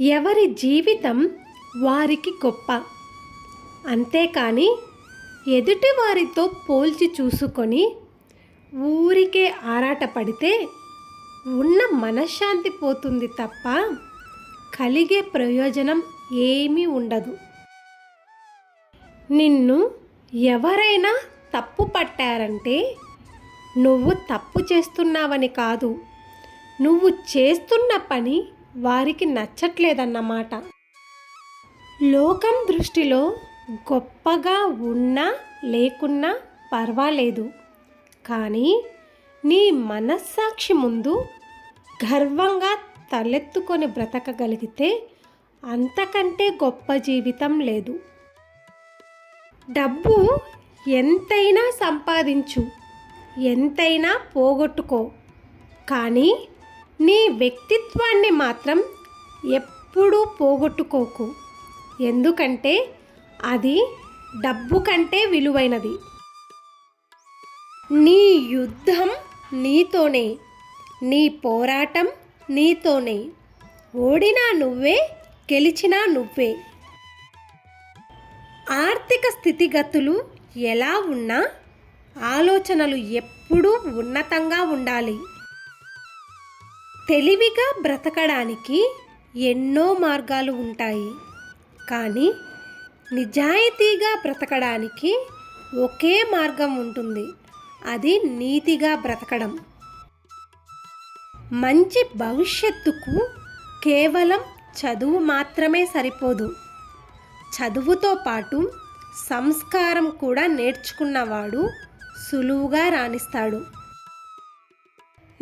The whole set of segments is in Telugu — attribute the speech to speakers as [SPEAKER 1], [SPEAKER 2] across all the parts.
[SPEAKER 1] ఎవరి జీవితం వారికి గొప్ప. అంతేకాని ఎదుటి వారితో పోల్చి చూసుకొని ఊరికే ఆరాటపడితే ఉన్న మనశ్శాంతి పోతుంది తప్ప కలిగే ప్రయోజనం ఏమీ ఉండదు. నిన్ను ఎవరైనా తప్పు పట్టారంటే నువ్వు తప్పు చేస్తున్నావని కాదు. నువ్వు చేస్తున్న పని వారికి నచ్చట్లేదన్నమాట. లోకం దృష్టిలో గొప్పగా ఉన్నా లేకున్నా పర్వాలేదు. కానీ నీ మనస్సాక్షి ముందు గర్వంగా తలెత్తుకొని బ్రతకగలిగితే అంతకంటే గొప్ప జీవితం లేదు. డబ్బు ఎంతైనా సంపాదించు ఎంతైనా పోగొట్టుకో. కానీ నీ వ్యక్తిత్వాన్ని మాత్రం ఎప్పుడూ పోగొట్టుకోకు. ఎందుకంటే అది డబ్బు కంటే విలువైనది. నీ యుద్ధం నీతోనే నీ పోరాటం నీతోనే. ఓడినా నువ్వే గెలిచినా నువ్వే. ఆర్థిక స్థితిగతులు ఎలా ఉన్నా ఆలోచనలు ఎప్పుడూ ఉన్నతంగా ఉండాలి. తెలివిగా బ్రతకడానికి ఎన్నో మార్గాలు ఉంటాయి. కానీ నిజాయితీగా బ్రతకడానికి ఒకే మార్గం ఉంటుంది. అది నీతిగా బ్రతకడం. మంచి భవిష్యత్తుకు కేవలం చదువు మాత్రమే సరిపోదు. చదువుతో పాటు సంస్కారం కూడా నేర్చుకున్నవాడు సులువుగా రాణిస్తాడు.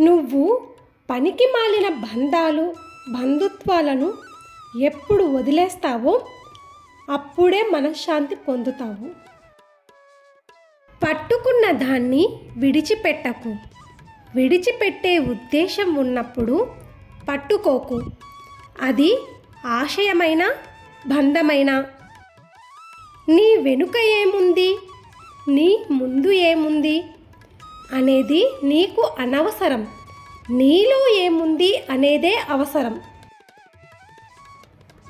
[SPEAKER 1] నువ్వు పనికి మాలిన బంధాలు బంధుత్వాలను ఎప్పుడు వదిలేస్తావో అప్పుడే మనశ్శాంతి పొందుతావు. పట్టుకున్న దాన్ని విడిచిపెట్టకు. విడిచిపెట్టే ఉద్దేశం ఉన్నప్పుడు పట్టుకోకు. అది ఆశయమైన బంధమైన? నీ వెనుక ఏముంది? నీ ముందు ఏముంది? అనేది నీకు అనవసరం. నీలో ఏముంది అనేదే అవసరం.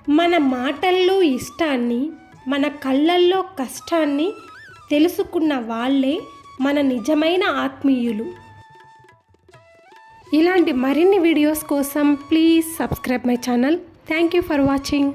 [SPEAKER 1] మన మాటల్లో ఇష్టాన్ని మన కళ్ళల్లో కష్టాన్ని తెలుసుకున్న వాళ్ళే మన నిజమైన ఆత్మీయులు. ఇలాంటి మరిన్ని వీడియోస్ కోసం please subscribe my channel. Thank you for watching.